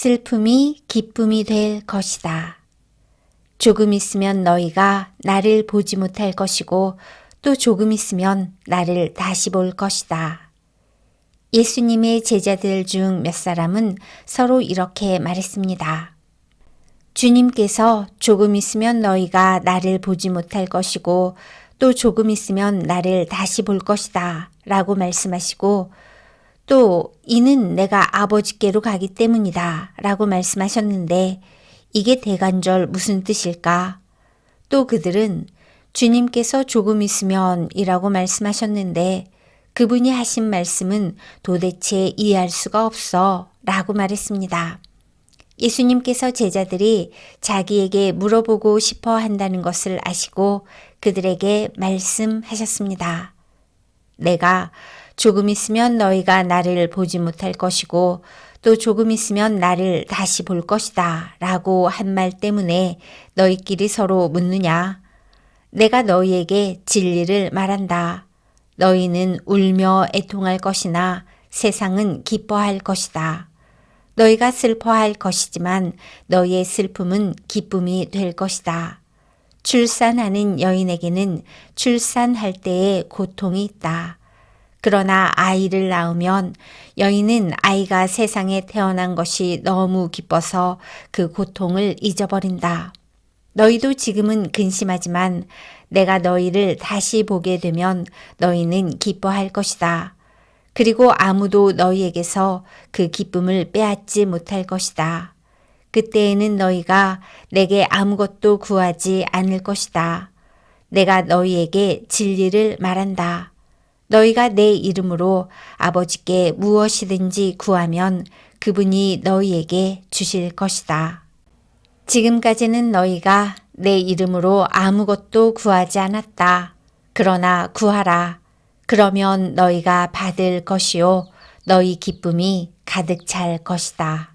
슬픔이 기쁨이 될 것이다. 조금 있으면 너희가 나를 보지 못할 것이고 또 조금 있으면 나를 다시 볼 것이다. 예수님의 제자들 중 몇 사람은 서로 이렇게 말했습니다. 주님께서 조금 있으면 너희가 나를 보지 못할 것이고 또 조금 있으면 나를 다시 볼 것이다. 라고 말씀하시고 또 이는 내가 아버지께로 가기 때문이다. 라고 말씀하셨는데 이게 대간절 무슨 뜻일까? 또 그들은 주님께서 조금 있으면 이라고 말씀하셨는데 그분이 하신 말씀은 도대체 이해할 수가 없어 라고 말했습니다. 예수님께서 제자들이 자기에게 물어보고 싶어 한다는 것을 아시고 그들에게 말씀하셨습니다. 내가 조금 있으면 너희가 나를 보지 못할 것이고 또 조금 있으면 나를 다시 볼 것이다 라고 한 말 때문에 너희끼리 서로 묻느냐? 내가 너희에게 진리를 말한다. 너희는 울며 애통할 것이나 세상은 기뻐할 것이다. 너희가 슬퍼할 것이지만 너희의 슬픔은 기쁨이 될 것이다. 출산하는 여인에게는 출산할 때의 고통이 있다. 그러나 아이를 낳으면 여인은 아이가 세상에 태어난 것이 너무 기뻐서 그 고통을 잊어버린다. 너희도 지금은 근심하지만 내가 너희를 다시 보게 되면 너희는 기뻐할 것이다. 그리고 아무도 너희에게서 그 기쁨을 빼앗지 못할 것이다. 그때에는 너희가 내게 아무것도 구하지 않을 것이다. 내가 너희에게 진리를 말한다. 너희가 내 이름으로 아버지께 무엇이든지 구하면 그분이 너희에게 주실 것이다. 지금까지는 너희가 내 이름으로 아무것도 구하지 않았다. 그러나 구하라. 그러면 너희가 받을 것이요. 너희 기쁨이 가득 찰 것이다.